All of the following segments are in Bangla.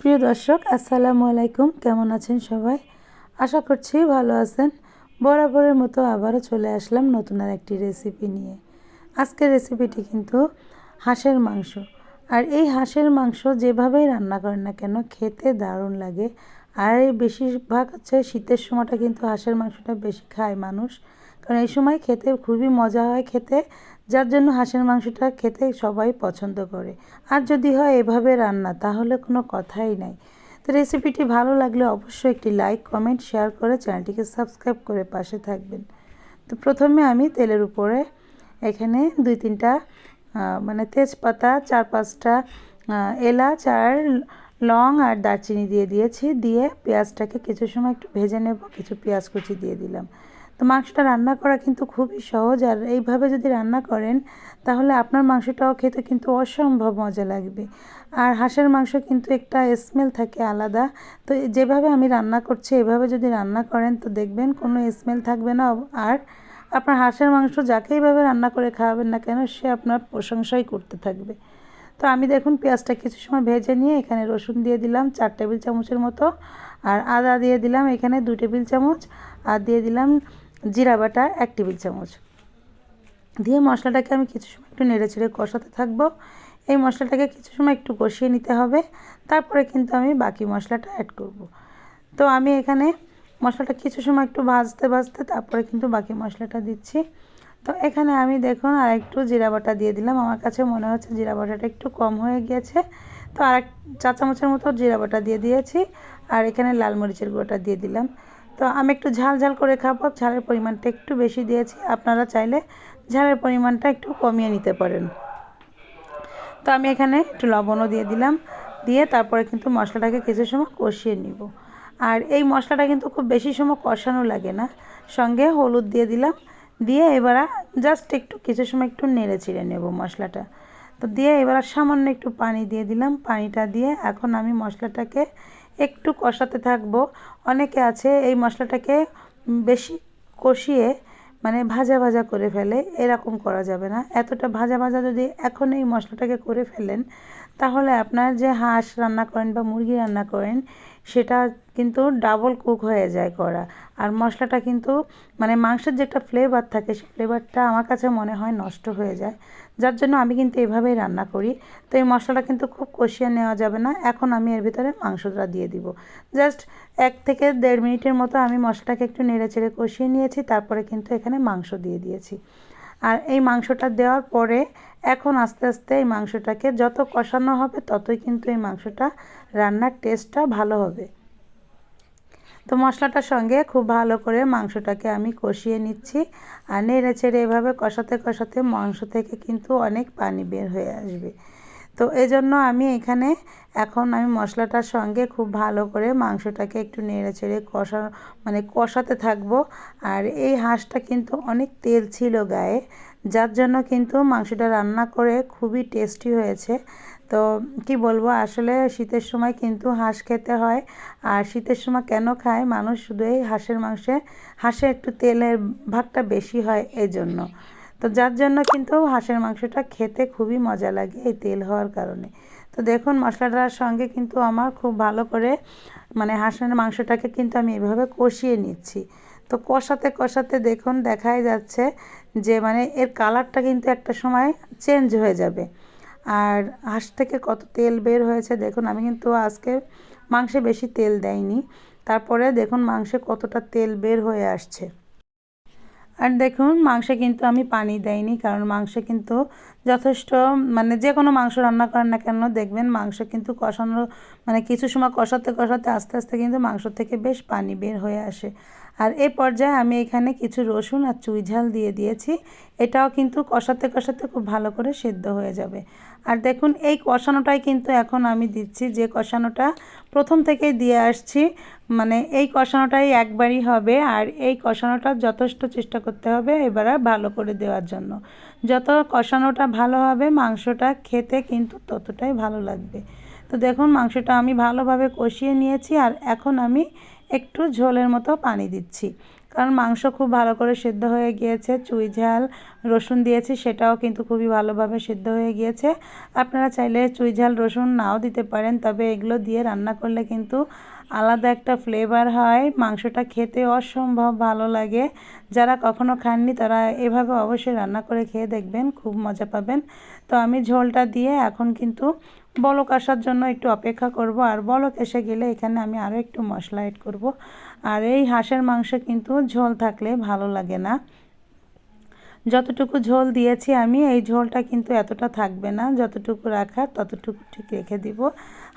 প্রিয় দর্শক, আসসালামু আলাইকুম। কেমন আছেন সবাই? আশা করছি ভালো আছেন। বরাবরের মতো আবারও চলে আসলাম নতুন আর একটি রেসিপি নিয়ে। আজকের রেসিপিটি কিন্তু হাঁসের মাংস। আর এই হাঁসের মাংস যেভাবেই রান্না করেন না কেন, খেতে দারুণ লাগে। আর এই বেশিরভাগ হচ্ছে শীতের সময়টা কিন্তু হাঁসের মাংসটা বেশি খায় মানুষ। কারণ এই সময় খেতে খুবই মজা হয় খেতে, যার জন্য হাঁসের মাংসটা খেতে সবাই পছন্দ করে। আর যদি হয় এভাবে রান্না, তাহলে কোনো কথাই নাই। তো রেসিপিটি ভালো লাগলে অবশ্যই একটি লাইক, কমেন্ট, শেয়ার করে চ্যানেলটিকে সাবস্ক্রাইব করে পাশে থাকবেন। তো প্রথমে আমি তেলের উপরে এখানে দুই তিনটা মানে তেজপাতা, চার পাঁচটা এলাচ আর লং আর দারচিনি দিয়ে দিয়েছি। দিয়ে পেঁয়াজটাকে কিছু সময় একটু ভেজে নেব, কিছু পেঁয়াজ কুচি দিয়ে দিলাম। তো মাংসটা রান্না করা কিন্তু খুবই সহজ, আর এইভাবে যদি রান্না করেন, তাহলে আপনার মাংসটাও খেতে কিন্তু অসম্ভব মজা লাগবে। আর হাঁসের মাংস কিন্তু একটা স্মেল থাকে আলাদা, তো যেভাবে আমি রান্না করছি, এভাবে যদি রান্না করেন, তো দেখবেন কোনো স্মেল থাকবে না। আর আপনার হাঁসের মাংস যাকে এইভাবে রান্না করে খাওয়াবেন না কেন, সে আপনার প্রশংসাই করতে থাকবে। তো আমি দেখুন পেঁয়াজটা কিছু সময় ভেজে নিয়ে এখানে রসুন দিয়ে দিলাম চার টেবিল চামচের মতো, আর আদা দিয়ে দিলাম এখানে দু টেবিল চামচ, আর দিয়ে দিলাম জিরা বাটা এক টেবিল চামচ। দিয়ে মশলাটাকে আমি কিছু সময় একটু নেড়ে ছেড়ে কষাতে থাকব। এই মশলাটাকে কিছু সময় একটু কষিয়ে নিতে হবে। তারপরে কিন্তু আমি বাকি মশলাটা অ্যাড করব। তো আমি এখানে মশলাটা কিছু সময় একটু ভাজতে ভাজতে তারপরে কিন্তু বাকি মশলাটা দিচ্ছি। তো এখানে আমি দেখুন আর একটু জিরা বাটা দিয়ে দিলাম। আমার কাছে মনে হচ্ছে জিরা বাটাটা একটু কম হয়ে গিয়েছে। তো আর এক চা চামচের মতো জিরা বাটা দিয়ে দিয়েছি। আর এখানে লাল মরিচের গুঁড়োটা দিয়ে দিলাম। তো আমি একটু ঝাল ঝাল করে খাব। ঝালের পরিমাণটা একটু বেশি দিয়েছি। আপনারা চাইলে ঝালের পরিমাণটা একটু কমিয়ে নিতে পারেন। তো আমি এখানে একটু লবণও দিয়ে দিলাম। দিয়ে তারপরে কিন্তু মশলাটাকে কিছু সময় কষিয়ে নিব। আর এই মশলাটা কিন্তু খুব বেশি সময় কষানো লাগে না। সঙ্গে হলুদ দিয়ে দিলাম। দিয়ে এবার জাস্ট একটু কিছু সময় একটু নেড়ে চিড়ে নেব মশলাটা। তো দিয়ে এবার সামান্য একটু পানি দিয়ে দিলাম। পানিটা দিয়ে এখন আমি মশলাটাকে একটু কষাতে থাকব। অনেকে আছে এই মশলাটাকে বেশি কষিয়ে মানে ভাজা ভাজা করে ফেলে, এরকম করা যাবে না। এতটা ভাজা ভাজা যদি এখন এই মশলাটাকে করে ফেলেন, তাহলে আপনার যে হাঁস রান্না করেন বা মুরগি রান্না করেন, সেটা কিন্তু ডাবল কুক হয়ে যায় করা। আর মশলাটা কিন্তু মানে মাংসের যে একটা ফ্লেভার থাকে, সেই ফ্লেভারটা আমার কাছে মনে হয় নষ্ট হয়ে যায়। যার জন্য আমি কিন্তু এভাবেই রান্না করি। তো এই মশলাটা কিন্তু খুব কষিয়ে নেওয়া যাবে না। এখন আমি এর ভিতরে মাংসটা দিয়ে দিব। জাস্ট এক থেকে দেড় মিনিটের মতো আমি মশলাটাকে একটু নেড়ে চেড়ে কষিয়ে নিয়েছি। তারপরে কিন্তু এখানে মাংস দিয়ে দিয়েছি। আর এই মাংসটা দেওয়ার পরে এখন আস্তে আস্তে এই মাংসটাকে যত কষানো হবে ততই কিন্তু এই মাংসটা রান্নার টেস্টটা ভালো হবে। তো মশলাটার সঙ্গে খুব ভালো করে মাংসটাকে আমি কষিয়ে নিচ্ছি। আর নেড়ে ছেড়ে এভাবে কষাতে কষাতে মাংস থেকে কিন্তু অনেক পানি বের হয়ে আসবে। তো এজন্য আমি এখানে এখন আমি মশলাটার সঙ্গে খুব ভালো করে মাংসটাকে একটু নেড়ে চেড়ে কষা মানে কষাতে থাকব। আর এই হাঁসটা কিন্তু অনেক তেল ছিল গায়ে, যার জন্য কিন্তু মাংসটা রান্না করে খুবই টেস্টি হয়েছে। তো কি বলব, আসলে শীতের সময় কিন্তু হাঁস খেতে হয়। আর শীতের সময় কেন খায়? মানুষ শুধু এই হাঁসের মাংসে, হাঁসে একটু তেলের ভাগটা বেশি হয় এই জন্য তো যার জন্য কিন্তু হাঁসের মাংসটা খেতে খুবই মজা লাগে এই তেল হওয়ার কারণে। তো দেখুন মশলাটার সঙ্গে কিন্তু আমার খুব ভালো করে মানে হাঁসের মাংসটাকে কিন্তু আমি এভাবে কষিয়ে নিচ্ছি। তো কষাতে কষাতে দেখুন, দেখাই যাচ্ছে যে মানে এর কালারটা কিন্তু একটা সময় চেঞ্জ হয়ে যাবে। আর হাঁস থেকে কত তেল বের হয়েছে দেখুন, আমি কিন্তু আজকে মাংসে বেশি তেল দেয়নি তারপরে দেখুন মাংসে কতটা তেল বের হয়ে আসছে। আর দেখুন, মাংসে কিন্তু আমি পানি দেয়নি কারণ মাংসে কিন্তু যথেষ্ট মানে যে কোনো মাংস রান্না করেন না কেন, দেখবেন মাংস কিন্তু কষানো মানে কিছু সময় কষাতে কষাতে আস্তে আস্তে কিন্তু মাংস থেকে বেশ পানি বের হয়ে আসে। আর এই পর্যায়ে আমি এখানে কিছু রসুন আর চুই ঝাল দিয়ে দিয়েছি। এটাও কিন্তু কষাতে কষাতে খুব ভালো করে সেদ্ধ হয়ে যাবে। আর দেখুন, এই কষানোটাই কিন্তু এখন আমি দিচ্ছি। যে কষানোটা প্রথম থেকেই দিয়ে আসছি মানে এই কষানোটাই একবারই হবে। আর এই কষানোটা যথেষ্ট চেষ্টা করতে হবে এবার ভালো করে দেওয়ার জন্য। যত কষানোটা ভালো হবে, মাংসটা খেতে কিন্তু ততটাই ভালো লাগবে। তো দেখুন, মাংসটা আমি ভালোভাবে কষিয়ে নিয়েছি। আর এখন আমি একটু ঝোলের মতো পানি দিচ্ছি। কারণ মাংস খুব ভালো করে সেদ্ধ হয়ে গিয়েছে, চুই ঝাল, রসুন দিয়েছি, সেটাও কিন্তু খুবই ভালোভাবে সেদ্ধ হয়ে গিয়েছে। আপনারা চাইলে চুই ঝাল, রসুন নাও দিতে পারেন, তবে এগুলো দিয়ে রান্না করলে কিন্তু আলাদা একটা ফ্লেভার হয়। মাংসটা খেতে অসম্ভব ভালো লাগে। যারা কখনো খাননি, তারা এভাবে অবশ্যই রান্না করে খেয়ে দেখবেন, খুব মজা পাবেন। তো আমি ঝোলটা দিয়ে এখন কিন্তু বলক আসার জন্য একটু অপেক্ষা করব, আর বলক এসে গেলে এখানে আমি আরও একটু মশলা এড করব। আর এই হাঁসের মাংস কিন্তু ঝোল থাকলে ভালো লাগে না। যতটুকু ঝোল দিয়েছি আমি, এই ঝোলটা কিন্তু এতটা থাকবে না। যতটুকু রাখার ততটুকু ঠিক রেখে দিব।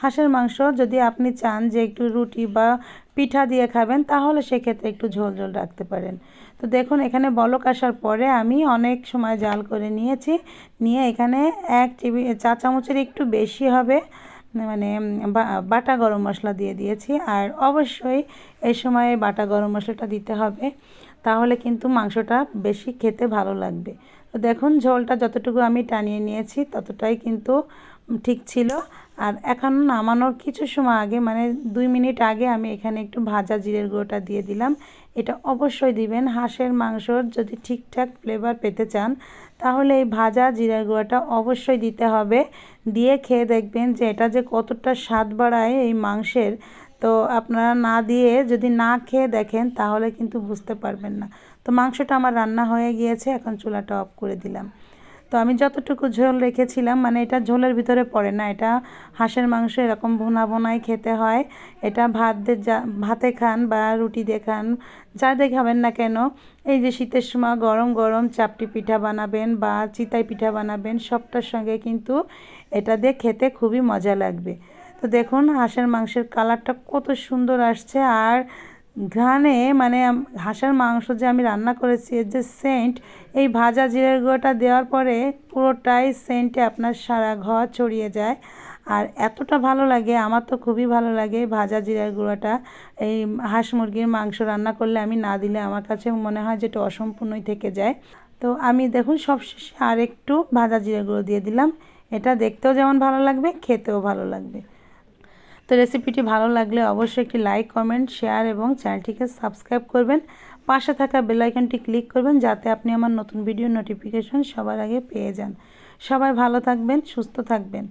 হাঁসের মাংস যদি আপনি চান যে একটু রুটি বা পিঠা দিয়ে খাবেন, তাহলে সেক্ষেত্রে একটু ঝোল ঝোল রাখতে পারেন। তো দেখুন, এখানে বলক আসার পরে আমি অনেক সময় জাল করে নিয়েছি। নিয়ে এখানে এক টিভি চা চামচের একটু বেশি হবে। মানে বাটা গরম মশলা দিয়ে দিয়েছি। আর অবশ্যই এই সময় বাটা গরম মশলাটা দিতে হবে, তাহলে কিন্তু মাংসটা বেশি খেতে ভালো লাগবে। তো দেখুন, ঝোলটা যতটুকু আমি টানিয়ে নিয়েছি, ততটাই কিন্তু ঠিক ছিল। আর এখন নামানোর কিছু সময় আগে মানে দুই মিনিট আগে আমি এখানে একটু ভাজা জিরের গুঁড়োটা দিয়ে দিলাম। এটা অবশ্যই দিবেন। হাঁসের মাংসর যদি ঠিকঠাক ফ্লেভার পেতে চান, তাহলে এই ভাজা জিরের গুঁড়োটা অবশ্যই দিতে হবে। দিয়ে খেয়ে দেখবেন যে এটা যে কতটা স্বাদ বাড়ায় এই মাংসের। তো আপনারা না দিয়ে যদি না খেয়ে দেখেন, তাহলে কিন্তু বুঝতে পারবেন না। তো মাংসটা আমার রান্না হয়ে গিয়েছে। এখন চুলাটা অফ করে দিলাম। তো আমি যতটুকু ঝোল রেখেছিলাম মানে এটা ঝোলের ভিতরে পড়ে না, এটা হাঁসের মাংস এরকম ভুনা ভুনাই খেতে হয়, এটা ভাত যা, ভাতে খান বা রুটি দিয়ে খান, যা দিয়ে খাবেন না কেন, এই যে শীতের সময় গরম গরম চাপটি পিঠা বানাবেন বা চিতাই পিঠা বানাবেন, সবটার সঙ্গে কিন্তু এটা দিয়ে খেতে খুবই মজা লাগবে। তো দেখুন হাঁসের মাংসের কালারটা কত সুন্দর আসছে, আর ঘ্রাণে মানে হাঁসের মাংস যে আমি রান্না করেছি, এর যে সেন্ট, এই ভাজা জিরের গুঁড়োটা দেওয়ার পরে পুরোটাই সেন্টে আপনার সারা ঘর ছড়িয়ে যায়। আর এতটা ভালো লাগে, আমার তো খুবই ভালো লাগে ভাজা জিরার গুঁড়োটা। এই হাঁস মুরগির মাংস রান্না করলে আমি না দিলে আমার কাছে মনে হয় যেটা অসম্পূর্ণই থেকে যায়। তো আমি দেখুন সব শেষে আর একটু ভাজা জিরা গুঁড়ো দিয়ে দিলাম। এটা দেখতেও যেমন ভালো লাগবে, খেতেও ভালো লাগবে। তো রেসিপিটি ভালো লাগলে অবশ্যই একটি লাইক কমেন্ট শেয়ার এবং চ্যানেলটিকে সাবস্ক্রাইব করবেন। পাশে থাকা বেলাইকনটি ক্লিক করবেন যাতে আপনি আমার নতুন ভিডিও নোটিফিকেশন সবার আগে পেয়ে যান। সবাই ভালো থাকবেন, সুস্থ থাকবেন।